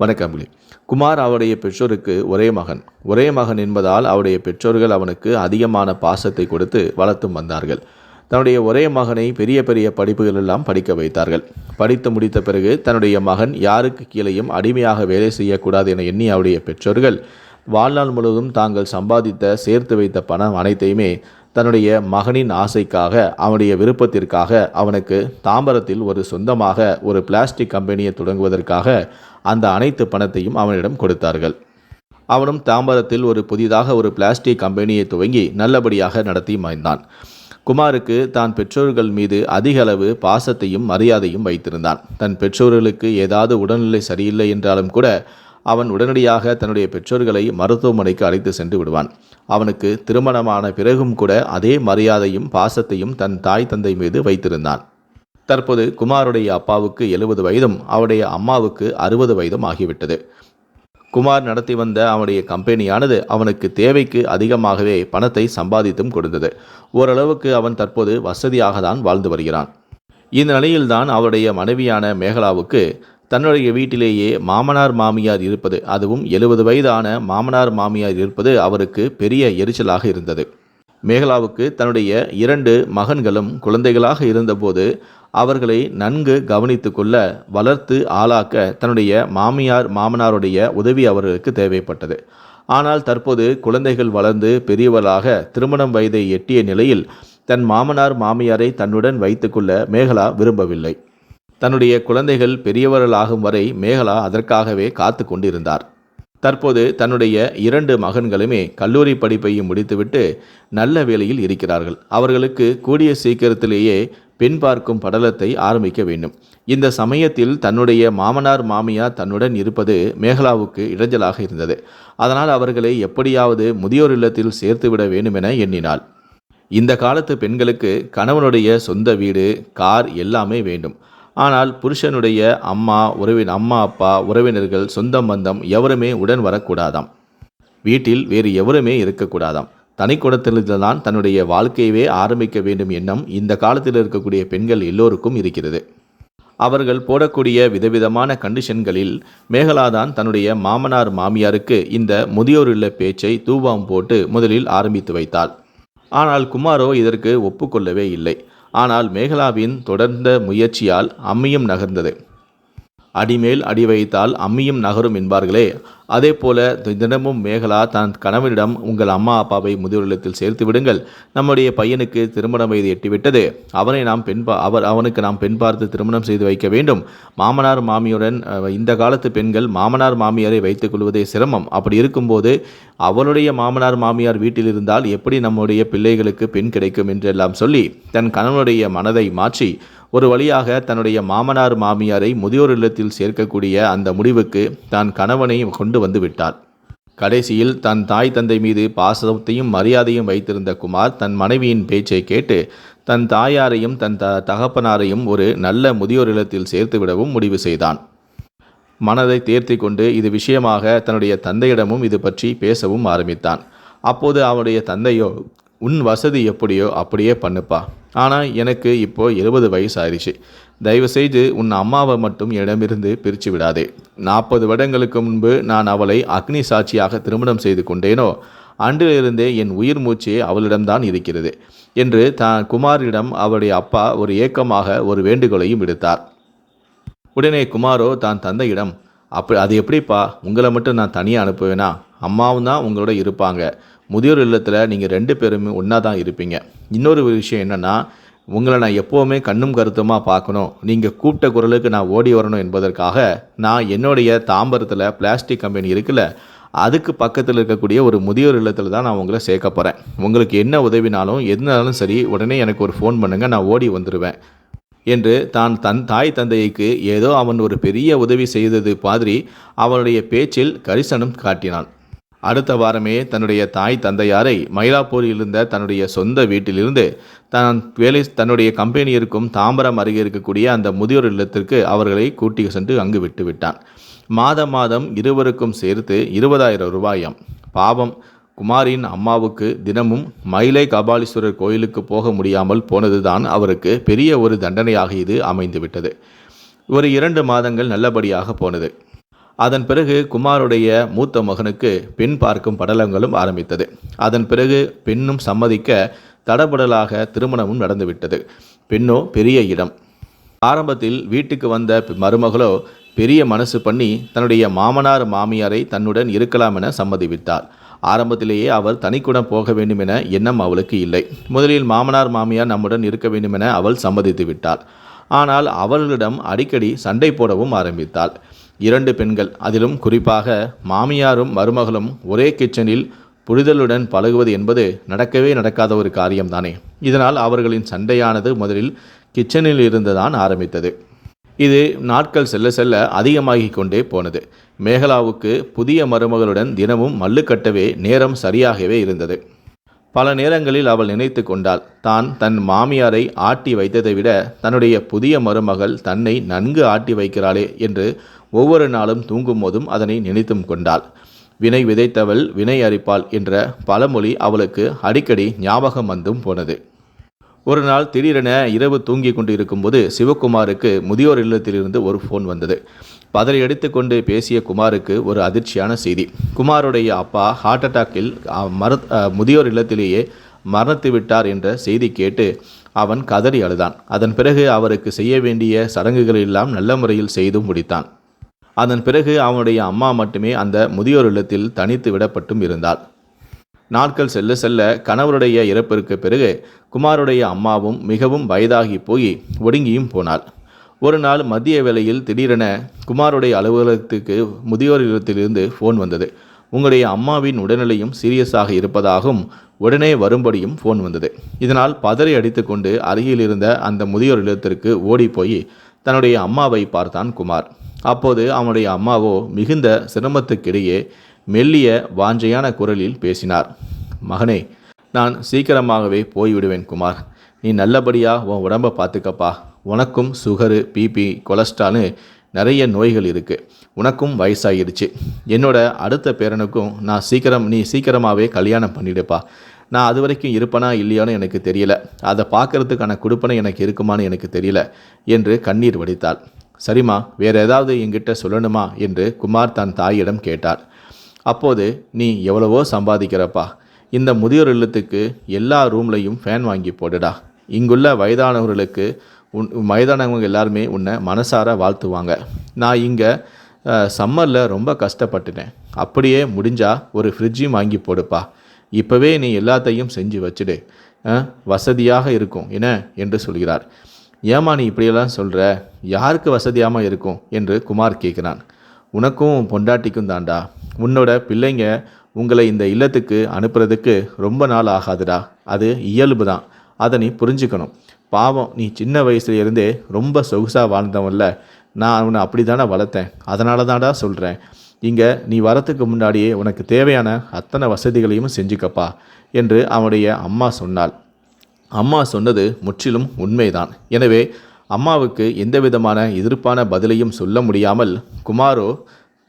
வணக்கம்களே குமார் அவருடைய பெற்றோருக்கு ஒரே மகன். ஒரே மகன் என்பதால் அவருடைய பெற்றோர்கள் அவனுக்கு அதிகமான பாசத்தை கொடுத்து வளர்த்தும் வந்தார்கள். தன்னுடைய ஒரே மகனை பெரிய பெரிய படிப்புகள் எல்லாம் படிக்க வைத்தார்கள். படித்து முடித்த பிறகு தன்னுடைய மகன் யாருக்கு கீழேயும் அடிமையாக வேலை செய்யக்கூடாது என எண்ணி அவருடைய பெற்றோர்கள் வாழ்நாள் முழுவதும் தாங்கள் சம்பாதித்த சேர்த்து வைத்த பணம் அனைத்தையுமே தன்னுடைய மகனின் ஆசைக்காக அவனுடைய விருப்பத்திற்காக அவனுக்கு தாம்பரத்தில் ஒரு சொந்தமாக ஒரு பிளாஸ்டிக் கம்பெனியை தொடங்குவதற்காக அந்த அனைத்து பணத்தையும் அவனிடம் கொடுத்தார்கள். அவனும் தாம்பரத்தில் ஒரு புதிதாக ஒரு பிளாஸ்டிக் கம்பெனியை துவங்கி நல்லபடியாக நடத்தி மாய்ந்தான். குமாருக்கு தான் பெற்றோர்கள் மீது அதிக அளவு பாசத்தையும் மரியாதையும் வைத்திருந்தான். தன் பெற்றோர்களுக்கு ஏதாவது உடல்நிலை சரியில்லை என்றாலும் கூட அவன் உடனடியாக தன்னுடைய பெற்றோர்களை மருத்துவமனைக்கு அழைத்து சென்று விடுவான். அவனுக்கு திருமணமான பிறகும் கூட அதே மரியாதையும் பாசத்தையும் தன் தாய் தந்தை மீது வைத்திருந்தான். தற்போது குமாருடைய அப்பாவுக்கு எழுபது வயதும் அவருடைய அம்மாவுக்கு அறுபது வயதும் ஆகிவிட்டது. குமார் நடத்தி வந்த அவனுடைய கம்பெனியானது அவனுக்கு தேவைக்கு அதிகமாகவே பணத்தை சம்பாதித்தும் கொடுத்தது. ஓரளவுக்கு அவன் தற்போது வசதியாக தான் வாழ்ந்து வருகிறான். இந்த நிலையில்தான் அவருடைய மனைவியான மேகலாவுக்கு தன்னுடைய வீட்டிலேயே மாமனார் மாமியார் இருப்பது அதுவும் எழுபது வயதான மாமனார் மாமியார் இருப்பது அவருக்கு பெரிய எரிச்சலாக இருந்தது. மேகலாவுக்கு தன்னுடைய இரண்டு மகன்களும் குழந்தைகளாக இருந்தபோது அவர்களை நன்கு கவனித்து கொள்ள வளர்த்து ஆளாக்க தன்னுடைய மாமியார் மாமனாருடைய உதவி அவர்களுக்கு தேவைப்பட்டது. ஆனால் தற்போது குழந்தைகள் வளர்ந்து பெரியவர்களாக திருமணம் வயதை எட்டிய நிலையில் தன் மாமனார் மாமியாரை தன்னுடன் வைத்துக்கொள்ள மேகலா விரும்பவில்லை. தன்னுடைய குழந்தைகள் பெரியவர்களாகும் வரை மேகலா அதற்காகவே காத்து கொண்டிருந்தார் தற்போது தன்னுடைய இரண்டு மகன்களுமே கல்லூரி படிப்பையும் முடித்துவிட்டு நல்ல வேலையில் இருக்கிறார்கள். அவர்களுக்கு கூடிய சீக்கிரத்திலேயே பெண் பார்க்கும் படலத்தை ஆரம்பிக்க வேண்டும். இந்த சமயத்தில் தன்னுடைய மாமனார் மாமியார் தன்னுடன் இருப்பது மேகலாவுக்கு இடைஞ்சலாக இருந்தது. அதனால் அவர்களை எப்படியாவது முதியோர் இல்லத்தில் சேர்த்துவிட வேண்டும் என எண்ணினாள். இந்த காலத்து பெண்களுக்கு கணவனுடைய சொந்த வீடு கார் எல்லாமே வேண்டும். ஆனால் புருஷனுடைய அம்மா உறவின் அம்மா அப்பா உறவினர்கள் சொந்தம் பந்தம் எவருமே உடன் வரக்கூடாதாம். வீட்டில் வேறு எவருமே இருக்கக்கூடாதாம். தனிக்குடத்தில்தான் தன்னுடைய வாழ்க்கையவே ஆரம்பிக்க வேண்டும் எண்ணம் இந்த காலத்தில் இருக்கக்கூடிய பெண்கள் எல்லோருக்கும் இருக்கிறது. அவர்கள் போடக்கூடிய விதவிதமான கண்டிஷன்களில் மேகலாதான் தன்னுடைய மாமனார் மாமியாருக்கு இந்த முதியோர் இல்ல பேச்சை தூவாம் போட்டு முதலில் ஆரம்பித்து வைத்தாள். ஆனால் குமாரோ இதற்கு ஒப்புக்கொள்ளவே இல்லை. ஆனால் மேகலாவின் தொடர்ந்த முயற்சியால் அம்மியும் நகர்ந்தது. அடிமேல் அடி வைத்தால் அம்மியும் நகரும் என்பார்களே அதே போல தினமும் மேகலா தன் கணவனிடம் உங்கள் அம்மா அப்பாவை முதியோர் இல்லத்தில் சேர்த்து விடுங்கள். நம்முடைய பையனுக்கு திருமண வயது எட்டிவிட்டது. அவனை நாம் பெண் அவர் அவனுக்கு நாம் பெண் பார்த்து திருமணம் செய்து வைக்க வேண்டும். மாமனார் மாமியுடன் இந்த காலத்து பெண்கள் மாமனார் மாமியாரை வைத்துக் கொள்வதே சிரமம். அப்படி இருக்கும்போது அவளுடைய மாமனார் மாமியார் வீட்டில் இருந்தால் எப்படி நம்முடைய பிள்ளைகளுக்கு பெண் கிடைக்கும்? என்றெல்லாம் சொல்லி தன் கணவனுடைய மனதை மாற்றி ஒரு வழியாக தன்னுடைய மாமனார் மாமியாரை முதியோர் இல்லத்தில் சேர்க்கக்கூடிய அந்த முடிவுக்கு தான் கணவனை கொண்டு வந்து விட்டார். கடைசியில் தன் தாய் தந்தை மீது பாசத்தையும் மரியாதையும் வைத்திருந்த குமார் தன் மனைவியின் பேச்சை கேட்டு தன் தாயாரையும் தன் த தகப்பனாரையும் ஒரு நல்ல முதியோர் இல்லத்தில் சேர்த்துவிடவும் முடிவு செய்தான். மனதை தேர்த்தி கொண்டு இது விஷயமாக தன்னுடைய தந்தையிடமும் இது பற்றி பேசவும் ஆரம்பித்தான். அப்போது அவனுடைய தந்தையோ உன் வசதி எப்படியோ அப்படியே பண்ணுப்பா. ஆனால் எனக்கு இப்போ எழுபது வயசு ஆயிடுச்சு தயவு செய்து உன் அம்மாவை மட்டும் என்னிடமிருந்து பிரித்து விடாதே. நாற்பது வருடங்களுக்கு முன்பு நான் அவளை அக்னி சாட்சியாக திருமணம் செய்து கொண்டேனோ அன்றிலிருந்தே என் உயிர் மூச்சே அவளிடம்தான் இருக்கிறது என்று தான் குமாரிடம் அவருடைய அப்பா ஒரு ஏக்கமாக ஒரு வேண்டுகோளையும் விடுத்தார். உடனே குமாரோ தான் தந்தையிடம் அப்படி அது எப்படிப்பா? உங்களை மட்டும் நான் தனியாக அனுப்புவேனா? அம்மாவும் தான் உங்களோட இருப்பாங்க. முதியோர் இல்லத்தில் நீங்கள் ரெண்டு பேருமே ஒன்றா தான் இருப்பீங்க. இன்னொரு விஷயம் என்னென்னா உங்களை நான் எப்போவுமே கண்ணும் கருத்துமாக பார்க்கணும். நீங்கள் கூப்பிட்ட குரலுக்கு நான் ஓடி வரணும் என்பதற்காக நான் என்னுடைய தாம்பரத்தில் பிளாஸ்டிக் கம்பெனி இருக்குல்ல அதுக்கு பக்கத்தில் இருக்கக்கூடிய ஒரு முதியோர் இல்லத்தில் தான் நான் உங்களை சேர்க்க போகிறேன் உங்களுக்கு என்ன உதவினாலும் எதுனாலும் சரி உடனே எனக்கு ஒரு ஃபோன் பண்ணுங்கள் நான் ஓடி வந்துடுவேன் என்று தான் தன் தாய் தந்தைக்கு ஏதோ அவன் ஒரு பெரிய உதவி செய்தது மாதிரி அவனுடைய பேச்சில் கரிசனம் காட்டினான். அடுத்த வாரமே தன்னுடைய தாய் தந்தையாரை மயிலாப்பூரில் இருந்த தன்னுடைய சொந்த வீட்டிலிருந்து தான் வேலை தன்னுடைய கம்பெனி இருக்கும் தாம்பரம் அருகே இருக்கக்கூடிய அந்த முதியோர் இல்லத்திற்கு அவர்களை கூட்டி சென்று அங்கு விட்டு விட்டான். மாதம் மாதம் இருவருக்கும் சேர்த்து இருபதாயிரம் ரூபாயம். பாவம் குமாரின் அம்மாவுக்கு தினமும் மயிலை கபாலீஸ்வரர் கோயிலுக்கு போக முடியாமல் போனதுதான் அவருக்கு பெரிய ஒரு தண்டனையாக இது அமைந்துவிட்டது. ஒரு இரண்டு மாதங்கள் நல்லபடியாக போனது. அதன் பிறகு குமாருடைய மூத்த மகனுக்கு பெண் பார்க்கும் படலங்களும் ஆரம்பித்தது. அதன் பிறகு பெண்ணும் சம்மதிக்க தடபடலாக திருமணமும் நடந்துவிட்டது. பெண்ணோ பெரிய இடம். ஆரம்பத்தில் வீட்டுக்கு வந்த மருமகளோ பெரிய மனசு பண்ணி தன்னுடைய மாமனார் மாமியாரை தன்னுடன் இருக்கலாம் என சம்மதிவிட்டார் ஆரம்பத்திலேயே அவர் தனிக்குடம் போக வேண்டும் என எண்ணம் அவளுக்கு இல்லை. முதலில் மாமனார் மாமியார் நம்முடன் இருக்க வேண்டும் என அவள் சம்மதித்து விட்டாள் ஆனால் அவர்களிடம் அடிக்கடி சண்டை போடவும் ஆரம்பித்தாள். இரண்டு பெண்கள். அதிலும் குறிப்பாக மாமியாரும் மருமகளும் ஒரே கிச்சனில் புரிதலுடன் பழகுவது என்பது நடக்கவே நடக்காத ஒரு காரியம்தானே. இதனால் அவர்களின் சண்டையானது முதலில் கிச்சனில் இருந்துதான் ஆரம்பித்தது. இது நாட்கள் செல்ல செல்ல அதிகமாகிக் கொண்டே போனது. மேகலாவுக்கு புதிய மருமகளுடன் தினமும் மல்லு கட்டவே நேரம் சரியாகவே இருந்தது. பல நேரங்களில் அவள் நினைத்து கொண்டாள். தான் தன் மாமியாரை ஆட்டி வைத்ததை விட தன்னுடைய புதிய மருமகள் தன்னை நன்கு ஆட்டி வைக்கிறாளே என்று ஒவ்வொரு நாளும் தூங்கும் போதும் அதனை நினைத்தும் கொண்டாள். வினை விதைத்தவள் வினை அரிப்பாள் என்ற பழமொழி அவளுக்கு அடிக்கடி ஞாபகம் வந்தும் போனது. ஒரு நாள் திடீரென இரவு தூங்கி கொண்டு இருக்கும்போது சிவகுமாருக்கு முதியோர் இல்லத்திலிருந்து ஒரு ஃபோன் வந்தது. பதறி எடுத்துக்கொண்டு பேசிய குமாருக்கு ஒரு அதிர்ச்சியான செய்தி. குமாருடைய அப்பா ஹார்ட் அட்டாக்கில் அ, மர முதியோர் இல்லத்திலேயே மரணத்து விட்டார் என்ற செய்தி கேட்டு அவன் கதறி அழுதான். அதன் பிறகு அவருக்கு செய்ய வேண்டிய சடங்குகள் எல்லாம் நல்ல முறையில் செய்து முடித்தான். அதன் பிறகு அவனுடைய அம்மா மட்டுமே அந்த முதியோர் இல்லத்தில் தனித்து விடப்பட்டும் இருந்தாள். நாட்கள் செல்ல செல்ல கணவருடைய இறப்பிற்கு பிறகு குமாருடைய அம்மாவும் மிகவும் வயதாகி போய் ஒடுங்கியும் போனாள். ஒரு நாள் மதிய வேளையில் திடீரென குமாருடைய அலுவலகத்துக்கு முதியோர் இல்லத்திலிருந்து ஃபோன் வந்தது. உங்களுடைய அம்மாவின் உடல்நிலையும் சீரியஸாக இருப்பதாகவும் உடனே வரும்படியும் ஃபோன் வந்தது. இதனால் பதறி அடித்துக்கொண்டு அருகில் இருந்த அந்த முதியோர் இல்லத்திற்கு ஓடிப்போய் தன்னுடைய அம்மாவை பார்த்தான் குமார். அப்போது அவனுடைய அம்மாவோ மிகுந்த சிரமத்துக்கிடையே மெல்லிய வாஞ்சையான குரலில் பேசினார். மகனே நான் சீக்கிரமாகவே போய்விடுவேன் குமார். நீ நல்லபடியாக உன் உடம்பை பார்த்துக்கப்பா உனக்கும் சுகரு பிபி கொலஸ்ட்ரால்னு நிறைய நோய்கள் இருக்குது உனக்கும் வயசாகிடுச்சு. என்னோட அடுத்த பேரனுக்கும் நான் சீக்கிரம் நீ சீக்கிரமாகவே கல்யாணம் பண்ணிடுப்பா. நான் அது வரைக்கும் இருப்பனா இல்லையான்னு எனக்கு தெரியல. அதை பார்க்கறதுக்கான கொடுப்பனை எனக்கு இருக்குமான்னு எனக்கு தெரியல என்று கண்ணீர் வடித்தாள். சரிம்மா வேறு ஏதாவது என்கிட்ட சொல்லணுமா? என்று குமார் தன் தாயிடம் கேட்டார். அப்போது நீ எவ்வளவோ சம்பாதிக்கிறப்பா. இந்த முதியோர் இல்லத்துக்கு எல்லா ரூம்லையும் ஃபேன் வாங்கி போடுடா. இங்குள்ள வயதானவர்களுக்கு உன் வயதானவங்க எல்லாருமே உன்னை மனசார வாழ்த்துவாங்க. நான் இங்கே சம்மரில் ரொம்ப கஷ்டப்பட்டுட்டேன். அப்படியே முடிஞ்சால் ஒரு ஃப்ரிட்ஜையும் வாங்கி போடுப்பா. இப்போவே நீ எல்லாத்தையும் செஞ்சு வச்சுடு. வசதியாக இருக்கும். என்ன? என்று சொல்கிறார். ஏம்மா நீ இப்படியெல்லாம் சொல்கிற யாருக்கு வசதியாமல் இருக்கும்? என்று குமார் கேட்குறான். உனக்கும் பொண்டாட்டிக்கும் தாண்டா உன்னோட பிள்ளைங்க உங்களை இந்த இல்லத்துக்கு அனுப்புறதுக்கு ரொம்ப நாள் ஆகாதுடா. அது இயல்பு தான். அதை நீ புரிஞ்சுக்கணும். பாவம் நீ சின்ன வயசுல இருந்தே ரொம்ப சொகுசாக வாழ்ந்தவன்ல. நான் அவனை அப்படி தானே வளர்த்தேன். அதனால தான்டா சொல்கிறேன் இங்கே நீ வரத்துக்கு முன்னாடியே உனக்கு தேவையான அத்தனை வசதிகளையும் செஞ்சுக்கப்பா என்று அவனுடைய அம்மா சொன்னாள். அம்மா சொன்னது முற்றிலும் உண்மைதான். எனவே அம்மாவுக்கு எந்தவிதமான எதிர்ப்பான பதிலையும் சொல்ல முடியாமல் குமாரோ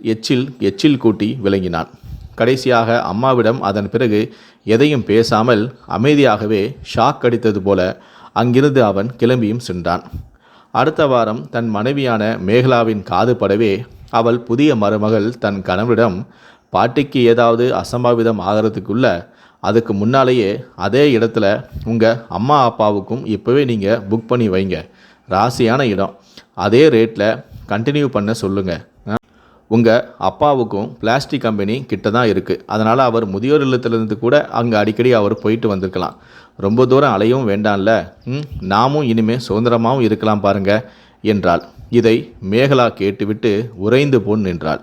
எச்சில் எச்சில் கூட்டி விளங்கினான். கடைசியாக அம்மாவிடம் அதன் பிறகு எதையும் பேசாமல் அமைதியாகவே ஷாக் அடித்தது போல அங்கிருந்து அவன் கிளம்பியும் சென்றான். அடுத்த வாரம் தன் மனைவியான மேகலாவின் காது படவே அவள் புதிய மருமகள் தன் கணவரிடம் பாட்டிக்கு ஏதாவது அசம்பாவிதம் ஆகிறதுக்குள்ள அதுக்கு முன்னாலேயே அதே இடத்துல உங்கள் அம்மா அப்பாவுக்கும் இப்போவே நீங்கள் புக் பண்ணி வைங்க. ராசியான இடம். அதே ரேட்டில் கண்டினியூ பண்ண சொல்லுங்கள் உங்கள் அப்பாவுக்கும் பிளாஸ்டிக் கம்பெனி கிட்ட தான் இருக்குது அதனால் அவர் முதியோர் இல்லத்திலிருந்து கூட அங்கே அடிக்கடி அவர் போயிட்டு வந்திருக்கலாம். ரொம்ப தூரம் அலையவும் வேண்டாம்ல. ம், நாமும் இனிமேல் சுதந்திரமாகவும் இருக்கலாம் பாருங்க என்றாள். இதை மேகலா கேட்டுவிட்டு உறைந்து போன் நின்றாள்.